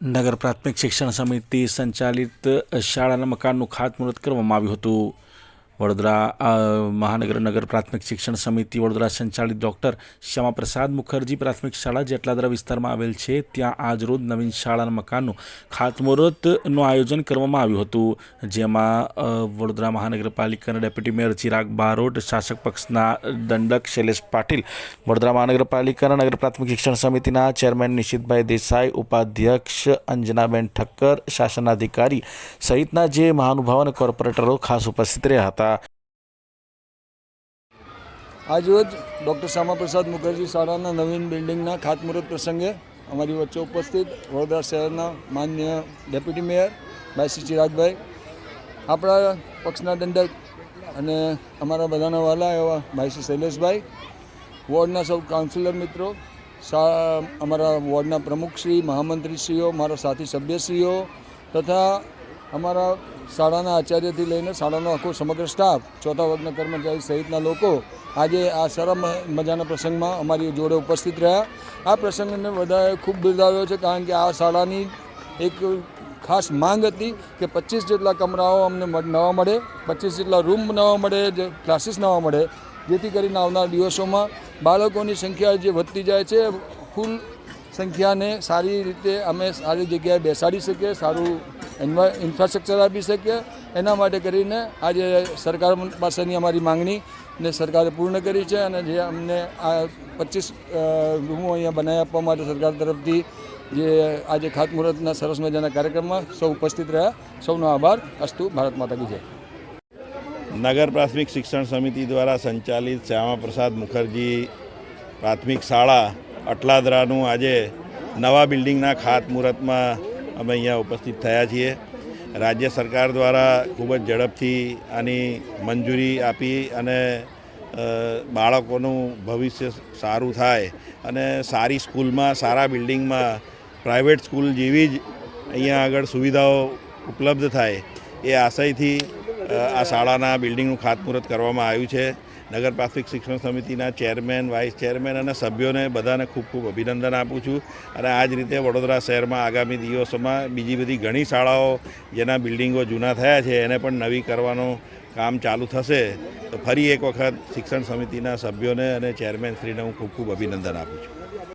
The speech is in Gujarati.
નગર પ્રાથમિક શિક્ષણ સમિતિ સંચાલિત શાળાના મકાનનું ખાતમુહૂર્ત કરવામાં આવ્યું હતું. વડોદરા મહાનગર નગર પ્રાથમિક શિક્ષણ સમિતિ વડોદરા સંચાલિત ડૉક્ટર શ્યામાપ્રસાદ મુખર્જી પ્રાથમિક શાળા જેટલાદરા વિસ્તારમાં આવેલ છે. ત્યાં આજરોજ નવીન શાળાના મકાનનું ખાતમુહૂર્તનું આયોજન કરવામાં આવ્યું હતું. જેમાં વડોદરા મહાનગરપાલિકાના ડેપ્યુટી મેયર ચિરાગ બારોટ, શાસક પક્ષના દંડક શૈલેષ પાટીલ, વડોદરા મહાનગરપાલિકાના નગર પ્રાથમિક શિક્ષણ સમિતિના ચેરમેન નિશિતભાઈ દેસાઈ, ઉપાધ્યક્ષ અંજનાબેન ઠક્કર, શાસનાધિકારી સહિતના જે મહાનુભાવ અને કોર્પોરેટરો ખાસ ઉપસ્થિત રહ્યા હતા. આજરોજ ડૉક્ટર શ્યામાપ્રસાદ મુખર્જી શાળાના નવીન બિલ્ડિંગના ખાતમુહૂર્ત પ્રસંગે અમારી વચ્ચે ઉપસ્થિત વડોદરા શહેરના માન્ય ડેપ્યુટી મેયર ભાઈ ચિરાગભાઈ, આપણા પક્ષના દંડક અને અમારા બધાના વાલા એવા ભાઈ શૈલેષભાઈ, વોર્ડના સૌ કાઉન્સિલર મિત્રો અમારા વોર્ડના પ્રમુખશ્રી, મહામંત્રીશ્રીઓ, મારા સાથી સભ્યશ્રીઓ તથા અમારા શાળાના આચાર્યથી લઈને શાળાનો આખો સમગ્ર સ્ટાફ, ચોથા વર્ગના કર્મચારી સહિતના લોકો આજે આ સારા મજાના પ્રસંગમાં અમારી જોડે ઉપસ્થિત રહ્યા. આ પ્રસંગને બધાએ ખૂબ બિરદાવ્યો છે કારણ કે આ શાળાની એક ખાસ માંગ હતી કે પચીસ જેટલા કમરાઓ અમને નવા મળે, પચીસ જેટલા રૂમ નવા મળે, જે ક્લાસીસ નવા મળે, જેથી કરીને આવનાર દિવસોમાં બાળકોની સંખ્યા જે વધતી જાય છે ફૂલ સંખ્યાને સારી રીતે અમે સારી જગ્યાએ બેસાડી શકીએ, સારું ઇન્ફ્રાસ્ટ્રક્ચર આપી શકીએ. એના માટે કરીને આજે સરકાર પાસેની અમારી માંગણી ને સરકારે પૂર્ણ કરી છે અને જે અમને આ પચીસ રૂમો અહીંયા બનાવી આપવા માટે સરકાર તરફથી જે આજે ખાતમુહૂર્તના સરસ મજાના કાર્યક્રમમાં સૌ ઉપસ્થિત રહ્યા. સૌનો આભાર. અસ્તુ ભારત માતા કી જય. નગર પ્રાથમિક શિક્ષણ સમિતિ દ્વારા સંચાલિત શ્યામાપ્રસાદ મુખર્જી પ્રાથમિક શાળા અટલાદરાનું આજે નવા બિલ્ડિંગના ખાતમુહૂર્તમાં અમે અહીંયા ઉપસ્થિત થયા છીએ. રાજ્ય સરકાર દ્વારા ખૂબ જ ઝડપથી આની મંજૂરી આપી અને બાળકોનું ભવિષ્ય સારું થાય અને સારી સ્કૂલમાં, સારા બિલ્ડિંગમાં, પ્રાઇવેટ સ્કૂલ જેવી જ અહીંયા આગળ સુવિધાઓ ઉપલબ્ધ થાય એ આશયથી આ શાળાના બિલ્ડિંગનું ખાતમુહૂર્ત કરવામાં આવ્યું છે. નગર પ્રાથમિક શિક્ષણ સમિતિના ચેરમેન, વાઇસ ચેરમેન અને સભ્યોને બધાને ખૂબ ખૂબ અભિનંદન આપું છું. અને આ જ રીતે વડોદરા શહેરમાં આગામી દિવસોમાં બીજી બધી ઘણી શાળાઓ જેના બિલ્ડિંગો જૂના થયા છે, એને પણ નવી કરવાનું કામ ચાલુ થશે. તો ફરી એક વખત શિક્ષણ સમિતિના સભ્યોને અને ચેરમેન શ્રીને હું ખૂબ ખૂબ અભિનંદન આપું છું.